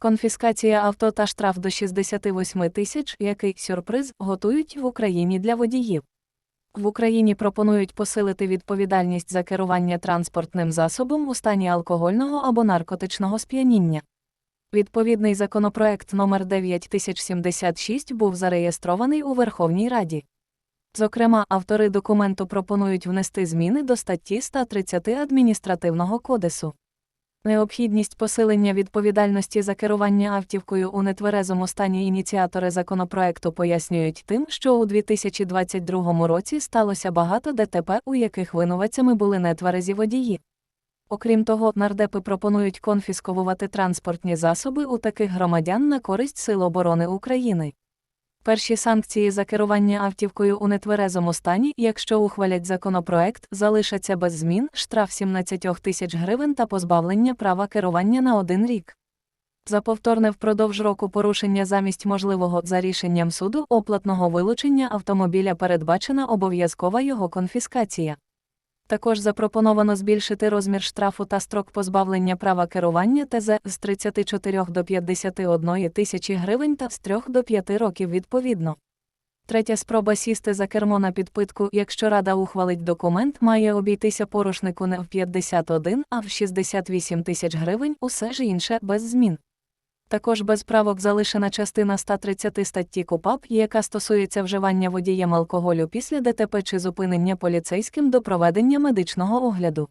Конфіскація авто та штраф до 68 тисяч, який сюрприз готують в Україні для водіїв. В Україні пропонують посилити відповідальність за керування транспортним засобом у стані алкогольного або наркотичного сп'яніння. Відповідний законопроект номер 9076 був зареєстрований у Верховній Раді. Зокрема, автори документу пропонують внести зміни до статті 130 Адміністративного кодексу. Необхідність посилення відповідальності за керування автівкою у нетверезому стані ініціатори законопроекту пояснюють тим, що у 2022 році сталося багато ДТП, у яких винуватцями були нетверезі водії. Окрім того, нардепи пропонують конфісковувати транспортні засоби у таких громадян на користь Сил оборони України. Перші санкції за керування автівкою у нетверезому стані, якщо ухвалять законопроект, залишаться без змін, штраф 17 тисяч гривень та позбавлення права керування на один рік. За повторне впродовж року порушення замість можливого за рішенням суду оплатного вилучення автомобіля передбачена обов'язкова його конфіскація. Також запропоновано збільшити розмір штрафу та строк позбавлення права керування ТЗ з 34 до 51 тисячі гривень та з 3 до 5 років відповідно. Третя спроба сісти за кермо на підпитку, якщо Рада ухвалить документ, має обійтися порушнику не в 51, а в 68 тисяч гривень, усе ж інше без змін. Також без правок залишена частина 130 статті КУПАП, яка стосується вживання водієм алкоголю після ДТП чи зупинення поліцейським до проведення медичного огляду.